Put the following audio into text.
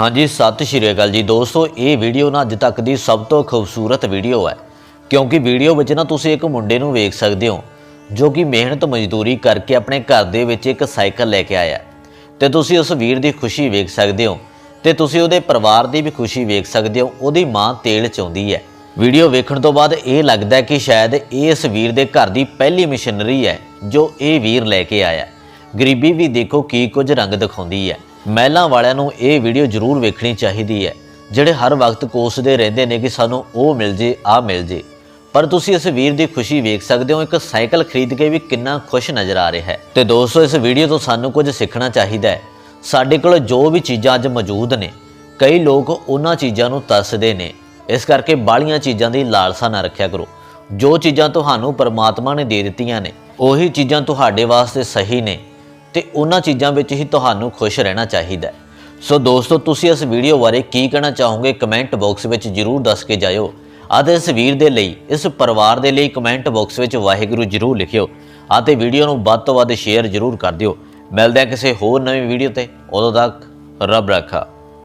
ਹਾਂਜੀ, ਸਤਿ ਸ਼੍ਰੀ ਅਕਾਲ ਜੀ। ਦੋਸਤੋ, ਇਹ ਵੀਡੀਓ ਨਾ ਅੱਜ ਤੱਕ ਦੀ ਸਭ ਤੋਂ ਖੂਬਸੂਰਤ ਵੀਡੀਓ ਹੈ। ਕਿਉਂਕਿ ਵੀਡੀਓ ਵਿੱਚ ਨਾ ਤੁਸੀਂ ਇੱਕ ਮੁੰਡੇ ਨੂੰ ਵੇਖ ਸਕਦੇ ਹੋ, ਜੋ ਕਿ ਮਿਹਨਤ ਮਜ਼ਦੂਰੀ ਕਰਕੇ ਆਪਣੇ ਘਰ ਦੇ ਵਿੱਚ ਇੱਕ ਸਾਈਕਲ ਲੈ ਕੇ ਆਇਆ ਤੇ ਤੁਸੀਂ ਉਸ ਵੀਰ ਦੀ ਖੁਸ਼ੀ ਵੇਖ ਸਕਦੇ ਹੋ ਤੇ ਤੁਸੀਂ ਉਹਦੇ ਪਰਿਵਾਰ ਦੀ ਵੀ ਖੁਸ਼ੀ ਵੇਖ ਸਕਦੇ ਹੋ, ਉਹਦੀ ਮਾਂ ਤੇਲ ਚਾਉਂਦੀ ਹੈ। ਵੀਡੀਓ ਵੇਖਣ ਤੋਂ ਬਾਅਦ ਇਹ ਲੱਗਦਾ ਕਿ ਸ਼ਾਇਦ ਇਹ ਇਸ ਵੀਰ ਦੇ ਘਰ ਦੀ ਪਹਿਲੀ ਮਸ਼ੀਨਰੀ ਹੈ, ਜੋ ਇਹ ਵੀਰ ਲੈ ਕੇ ਆਇਆ ਗਰੀਬੀ ਵੀ ਦੇਖੋ ਕੀ ਕੁਝ ਰੰਗ ਦਿਖਾਉਂਦੀ ਹੈ। ਮਹਿਲਾਂ ਵਾਲਿਆਂ ਨੂੰ ਇਹ ਵੀਡੀਓ ਜ਼ਰੂਰ ਵੇਖਣੀ ਚਾਹੀਦੀ ਹੈ। ਜਿਹੜੇ ਹਰ ਵਕਤ ਕੋਸਦੇ ਰਹਿੰਦੇ ਨੇ ਕਿ ਸਾਨੂੰ ਉਹ ਮਿਲ ਜੇ ਆ ਮਿਲ ਜੇ। ਪਰ ਤੁਸੀਂ ਇਸ ਵੀਰ ਦੀ ਖੁਸ਼ੀ ਵੇਖ ਸਕਦੇ ਹੋ, ਇੱਕ ਸਾਈਕਲ ਖਰੀਦ ਕੇ ਵੀ ਕਿੰਨਾ ਖੁਸ਼ ਨਜ਼ਰ ਆ ਰਿਹਾ ਹੈ। ਤੇ ਦੋਸਤੋ, ਇਸ ਵੀਡੀਓ ਤੋਂ ਸਾਨੂੰ ਕੁਝ ਸਿੱਖਣਾ ਚਾਹੀਦਾ ਹੈ। ਸਾਡੇ ਕੋਲ ਜੋ ਵੀ ਚੀਜ਼ਾਂ ਅੱਜ ਮੌਜੂਦ ਨੇ, ਕਈ ਲੋਕ ਉਹਨਾਂ ਚੀਜ਼ਾਂ ਨੂੰ ਤਰਸਦੇ ਨੇ। ਇਸ ਕਰਕੇ ਬਾਹਲੀਆਂ ਚੀਜ਼ਾਂ ਦੀ ਲਾਲਸਾ ਨਾ ਰੱਖਿਆ ਕਰੋ। ਜੋ ਚੀਜ਼ਾਂ ਤੁਹਾਨੂੰ ਪਰਮਾਤਮਾ ਨੇ ਦੇ ਦਿੱਤੀਆਂ ਨੇ, ਉਹੀ ਚੀਜ਼ਾਂ ਤੁਹਾਡੇ ਵਾਸਤੇ ਸਹੀ ਨੇ। ਤੇ ਉਹਨਾਂ ਚੀਜ਼ਾਂ ਵਿੱਚ ਹੀ ਤੁਹਾਨੂੰ ਖੁਸ਼ ਰਹਿਣਾ ਚਾਹੀਦਾ ਹੈ। ਸੋ ਦੋਸਤੋ, ਤੁਸੀਂ ਇਸ ਵੀਡੀਓ ਬਾਰੇ ਕੀ ਕਹਿਣਾ ਚਾਹੋਗੇ ਕਮੈਂਟ ਬਾਕਸ ਵਿੱਚ ਜਰੂਰ ਦੱਸ ਕੇ ਜਾਇਓ। ਅਤੇ ਇਸ ਵੀਰ ਦੇ ਲਈ, ਇਸ ਪਰਿਵਾਰ ਦੇ ਲਈ ਕਮੈਂਟ ਬਾਕਸ ਵਿੱਚ ਵਾਹਿਗੁਰੂ ਜਰੂਰ ਲਿਖਿਓ ਅਤੇ ਵੀਡੀਓ ਨੂੰ ਵੱਧ ਤੋਂ ਵੱਧ ਸ਼ੇਅਰ ਜਰੂਰ ਕਰ ਦਿਓ। ਮਿਲਦੇ ਹਾਂ ਕਿਸੇ ਹੋਰ ਨਵੀਂ ਵੀਡੀਓ ਤੇ। ਉਦੋਂ ਤੱਕ ਰੱਬ ਰੱਖਾ।